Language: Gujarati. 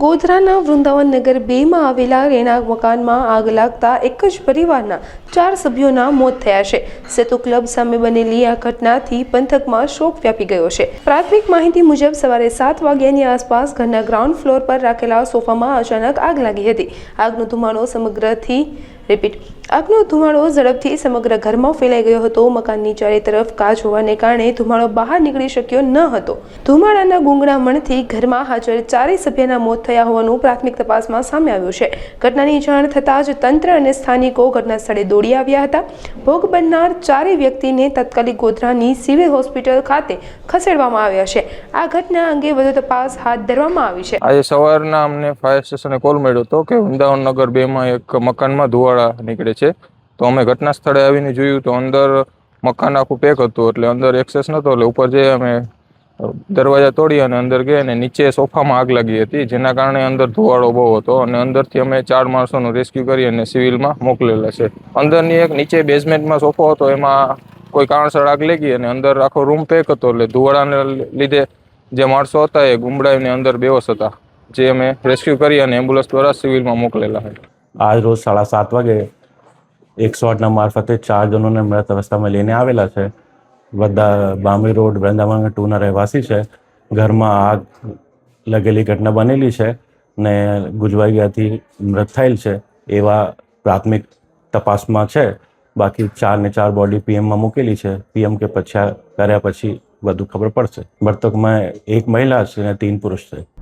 ગોધરાના વૃંદાવન નગર બેમાં આવેલા રહેણાંક મકાનમાં આગ લાગતા એક જ પરિવારના ચાર સભ્યોના મોત થયા છે. સેતુ ક્લબ સામે બનેલી આ ઘટનાથી પંથકમાં શોક વ્યાપી ગયો છે. પ્રાથમિક માહિતી મુજબ સવારે સાત વાગ્યાની આસપાસ ઘરના ગ્રાઉન્ડ ફ્લોર પર રાખેલા સોફામાં અચાનક આગ લાગી હતી. આગનો ધુમાડો સમગ્રથી રિપીટ. આગનો ધુમાડો ઝડપથી સમગ્ર ઘરમાં ફેલાઈ ગયો હતો. મકાનની ચારે તરફ કાચ હોવાને કારણે ધુમાડો બહાર નીકળી શક્યો ન હતો. ધુમાડાના ગુંગળામણથી ઘરમાં હાજર ચારેય સભ્યના મોત થયા હોવાનું પ્રાથમિક તપાસમાં સામે આવ્યું છે. ઘટનાની જાણ થતાં જ તંત્ર અને સ્થાનિકો ઘટના સ્થળે દોડી આવ્યા હતા. ભોગ બનનાર ચારેય વ્યક્તિને તાત્કાલિક ગોધરાની સિવિલ હોસ્પિટલ ખાતે ખસેડવામાં આવ્યા છે. આ ઘટના અંગે વધુ તપાસ હાથ ધરવામાં આવી છે. આજે સવારના અમને ફાયર સ્ટેશને કોલ મળ્યો હતો કે વૃંદાવન નગર બેમાં એક મકાનમાં ધુવાડા નીકળે છે. તો અમે ઘટના સ્થળે આવીને જોયું તો અંદર મકાન આખું પેક હતું એટલે અંદર એક્સેસ નહોતો એટલે ઉપર જે અમે દરવાજા તોડી અને અંદર ગયા અને નીચે સોફામાં આગ લાગી હતી, જેના કારણે અંદર ધુવાળો બહુ હતો અને અંદરથી અમે ચાર માણસોનું રેસ્ક્યુ કરી અને સિવિલમાં મોકલેલા છે. અંદરની એક નીચે બેઝમેન્ટમાં સોફો હતો, એમાં કોઈ કારણસર આગ લાગી અને અંદર આખો રૂમ પેક હતો, એટલે ધુવાળાને લીધે જે માણસો હતા એ ગુમડાઈને અંદર બેહોશ હતા, જે અમે રેસ્ક્યુ કરી અને એમ્બ્યુલન્સ દ્વારા સિવિલમાં મોકલેલા છે આજ રોજ સાડા સાત વાગે એકસો આઠના મારફતે ચાર જણોને મૃત અવસ્થામાં લઈને આવેલા છે. બધા બામણી રોડ, વૃંદાવન ટુના રહેવાસી છે. ઘરમાં આગ લગેલી ઘટના બનેલી છે ને ગુજવાઈ ગયાથી મૃત થયેલ છે એવા પ્રાથમિક તપાસમાં છે. બાકી ચાર ને ચાર બોડી પીએમમાં મૂકેલી છે. પીએમ કે પછી કર્યા પછી વધુ ખબર પડશે. મૃતકમાં એક મહિલા છે અને તીન પુરુષ છે.